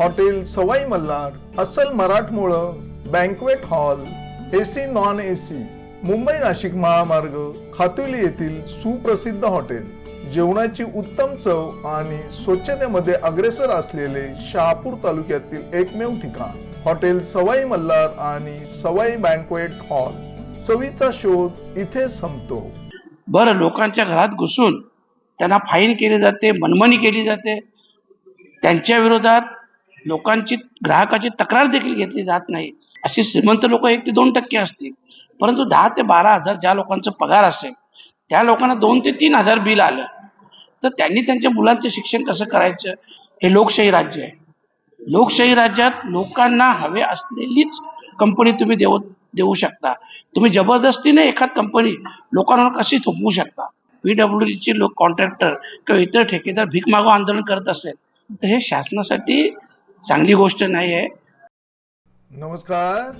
Hotel Sawai Malhar अस्सल मराठमोळं banquet hall AC non AC Mumbai Nashik महामार्ग खातुली येथील सुप्रसिद्ध हॉटेल. जेवणाची उत्तम चव आणि स्वच्छतेमध्ये अग्रेसर असलेले शहापूर तालुक्यातील एकमेव ठिकाण. हॉटेल सवाई मल्हार आणि सवाई बँकवेट हॉल चवीचा शोध इथे संपतो. बरं लोकांच्या घरात घुसून त्यांना फाईन केली जाते मनमनी केली जाते. त्यांच्या विरोधात लोकांची ग्राहकाची तक्रार देखील घेतली जात नाही. अशी श्रीमंत लोक एक ते दोन टक्के असतील. परंतु दहा ते बारा हजार ज्या लोकांचा पगार असेल त्या लोकांना दोन ते तीन हजार बिल आलं. तर त्यांनी त्यांच्या मुलांचं शिक्षण कसं करायचं? हे लोकशाही राज्य आहे. लोकशाही राज्यात लोकांना हवे असलेलीच कंपनी तुम्ही देऊ देऊ शकता. तुम्ही जबरदस्तीने एखाद कंपनी लोकांवर कशी थोपवू शकता? पीडब्ल्यू डीचे लोक कॉन्ट्रॅक्टर किंवा इतर ठेकेदार भीक मागो आंदोलन करत असेल तर हे शासनासाठी चांगली गोष्ट नाही आहे. नमस्कार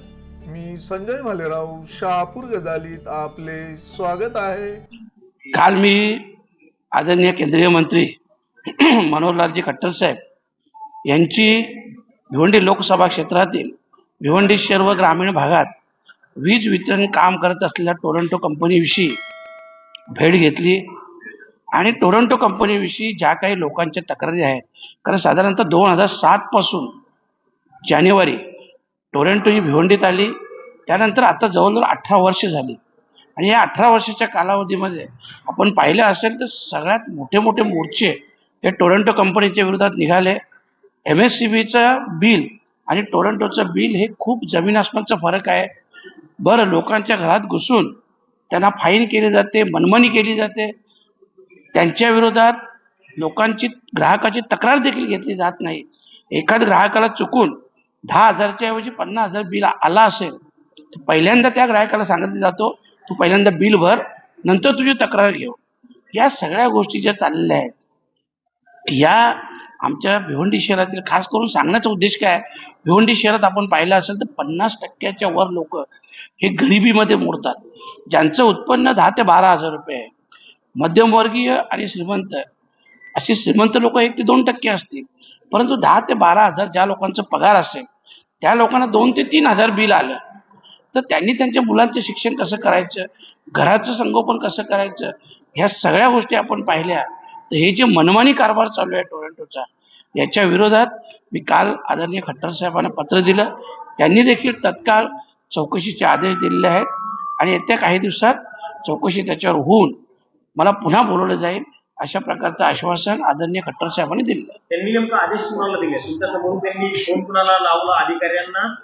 मी संजय भालेराव शहापूर गदालीत आपले स्वागत आहे. काल मी आदरणीय केंद्रीय मंत्री मनोहरलालजी खट्टर साहेब यांची भिवंडी लोकसभा क्षेत्रातील भिवंडी शहर व ग्रामीण भागात वीज वितरण काम करत असलेल्या टोरंटो कंपनीविषयी भेट घेतली. आणि टोरंटो कंपनीविषयी ज्या काही लोकांच्या तक्रारी आहेत कारण साधारणतः दोन हजार सातपासून जानेवारी टोरंटो ही भिवंडीत आली. त्यानंतर आता जवळजवळ अठरा वर्ष झाली. आणि या अठरा वर्षाच्या कालावधीमध्ये आपण पाहिलं असेल तर सगळ्यात मोठे मोठे मोर्चे हे टोरंटो कंपनीच्या विरोधात निघाले. एम एस सी बीचं बिल आणि टोरंटोचं बिल हे खूप जमीन आसमानचा फरक आहे. बरं लोकांच्या घरात घुसून त्यांना फाईन केली जाते मनमानी केली जाते. त्यांच्या विरोधात लोकांची ग्राहकाची तक्रार देखील घेतली जात नाही. एखाद ग्राहकाला चुकून दहा हजारच्या ऐवजी पन्नास हजार बिल आला असेल तर पहिल्यांदा त्या ग्राहकाला सांगितलं जातो तू पहिल्यांदा बिल भर नंतर तुझी तक्रार घेऊ. या सगळ्या गोष्टी ज्या चाललेल्या आहेत या आमच्या भिवंडी शहरातील खास करून सांगण्याचा उद्देश काय भिवंडी शहरात आपण पाहिलं असेल तर पन्नास टक्क्याच्या वर लोक हे गरिबीमध्ये मोडतात. ज्यांचं उत्पन्न दहा ते बारा हजार रुपये आहे. मध्यमवर्गीय आणि श्रीमंत अशी श्रीमंत लोक एक ते दोन टक्के असतील. परंतु दहा ते बारा हजार ज्या लोकांचा पगार असेल त्या लोकांना दोन ते तीन हजार बिल आलं. तर त्यांनी त्यांच्या मुलांचं शिक्षण कसं करायचं घराचं संगोपन कसं करायचं ह्या सगळ्या गोष्टी आपण पाहिल्या. तर हे जे मनमानी कारभार चालू आहे टोरंटोचा याच्या विरोधात मी काल आदरणीय खट्टर साहेबांना पत्र दिलं. त्यांनी देखील तत्काळ चौकशीचे आदेश दिलेले आहेत. आणि येत्या काही दिवसात चौकशी त्याच्यावर होऊन मला पुन्हा बोलवलं जाईल. अशा प्रकारचं आश्वासन आदरणीय खट्टर साहेबांनी आहे. त्यांनी नेमका आदेश कुणाला दिले? तुमच्यासमोर त्यांनी फोन कुणाला लावला अधिकाऱ्यांना?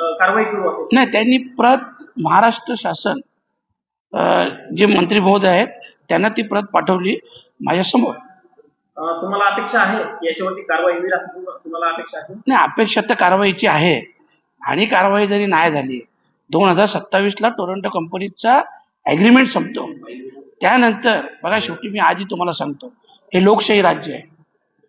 अं, कारवाई करू असं नाही त्यांनी प्रत महाराष्ट्र शासन जे मंत्री महोदय आहेत त्यांना ती प्रत पाठवली माझ्यासमोर. तुम्हाला अपेक्षा आहे? की याच्यावरती कारवाई होईल असं तुम्हा- तुम्हाला अपेक्षा आहे? नाही अपेक्षा तर कारवाईची आहे. आणि कारवाई जरी नाही झाली दोन हजार सत्तावीसला टोरंटो कंपनीचा ॲग्रीमेंट संपतो. त्यानंतर बघा शेवटी मी आधी तुम्हाला सांगतो हे लोकशाही राज्य आहे.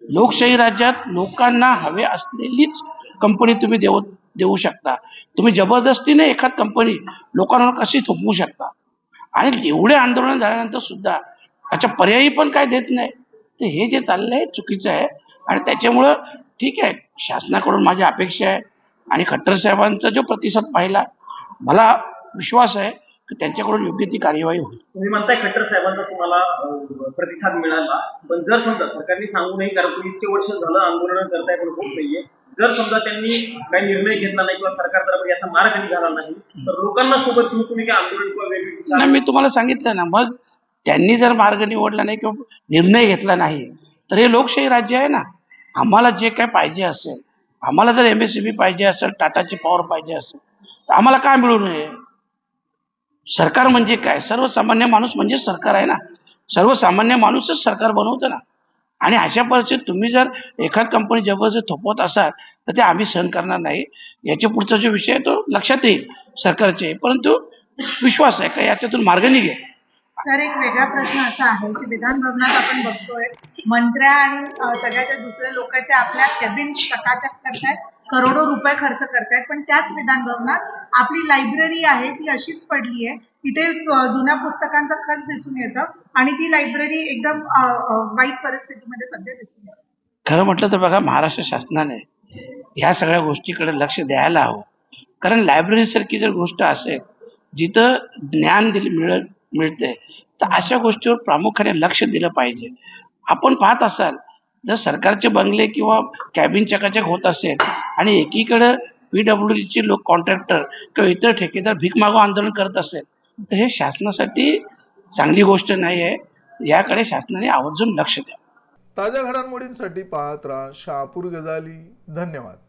लोकशाही राज्यात लोकांना हवे असलेलीच कंपनी तुम्ही देऊ देऊ शकता. तुम्ही जबरदस्तीने एखाद कंपनी लोकांवर कशी थोपवू शकता? आणि एवढे आंदोलन झाल्यानंतर सुद्धा अच्छा पर्यायी पण काय देत नाही? तर हे जे चाललं आहे चुकीचं आहे. आणि त्याच्यामुळं ठीक आहे शासनाकडून माझी अपेक्षा आहे. आणि खट्टर साहेबांचा जो प्रतिसाद पाहिला मला विश्वास आहे त्यांच्याकडून योग्य ती कार्यवाही होईल. तुम्ही म्हणताय खट्टर साहेबांचा तुम्हाला प्रतिसाद मिळाला. पण जर समजा सरकारने सांगू नाही कारण तुम्ही इतके वर्ष झालं आंदोलन करताय पण होत नाहीये. जर समजा त्यांनी काही निर्णय घेतला नाही किंवा सरकार तर्फे याचा मार्ग निघाला नाही तर लोकांना सोबत घेऊन तुम्ही काय आंदोलन किंवा वेगळी दिशा नाही मी तुम्हाला सांगितलं ना मग त्यांनी जर मार्ग निवडला नाही किंवा निर्णय घेतला नाही तर हे लोकशाही राज्य आहे ना. आम्हाला जे काय पाहिजे असेल आम्हाला जर एम एस सी बी पाहिजे असेल टाटाची पॉवर पाहिजे असेल तर आम्हाला काय मिळू नये? सरकार म्हणजे काय? सर्वसामान्य माणूस म्हणजे सरकार आहे ना. सर्वसामान्य माणूसच सरकार बनवतं ना. आणि अशा परिस्थितीत तुम्ही जर एखाद कंपनी जबरदस्ती थोपवत असाल तर ते आम्ही सहन करणार नाही. याच्या पुढचा जो विषय आहे तो लक्षात येईल सरकारचे. परंतु विश्वास आहे का? याच्यातून मार्ग निघेल. सर एक वेगळा प्रश्न असा आहे की विधान भवनात आपण बघतोय मंत्र्या आणि सगळ्या ज्या दुसरे लोक आहेत ते आपल्या कॅबिन चकाचक करतायत. करोडो रुपये खर्च करतायत. पण त्याच विधान भवनात आपली लायब्ररी आहे ती अशीच पडली आहे. तिथे जुन्या पुस्तकांचा खच दिसून येतं आणि ती लायब्ररी एकदम वाईट परिस्थितीमध्ये सध्या दिसून येते. खरं म्हटलं तर बघा महाराष्ट्र शासनाने ह्या सगळ्या गोष्टीकडे लक्ष द्यायला हवं. कारण लायब्ररीसारखी जर गोष्ट असेल जिथं ज्ञान दिले मिळ मिळते तर अशा गोष्टीवर प्रामुख्याने लक्ष दिलं पाहिजे. आपण पाहत असाल जर सरकारचे बंगले किंवा कॅबिन चकाचक होत असेल आणि एकीकडे पीडब्ल्यू डीचे लोक कॉन्ट्रॅक्टर किंवा इतर ठेकेदार भीक मागो आंदोलन करत असेल तर हे शासनासाठी चांगली गोष्ट नाही आहे. याकडे शासनाने आवर्जून लक्ष द्या. ताज्या घडामोडींसाठी पाहत राहा शहापूर गजाली. धन्यवाद.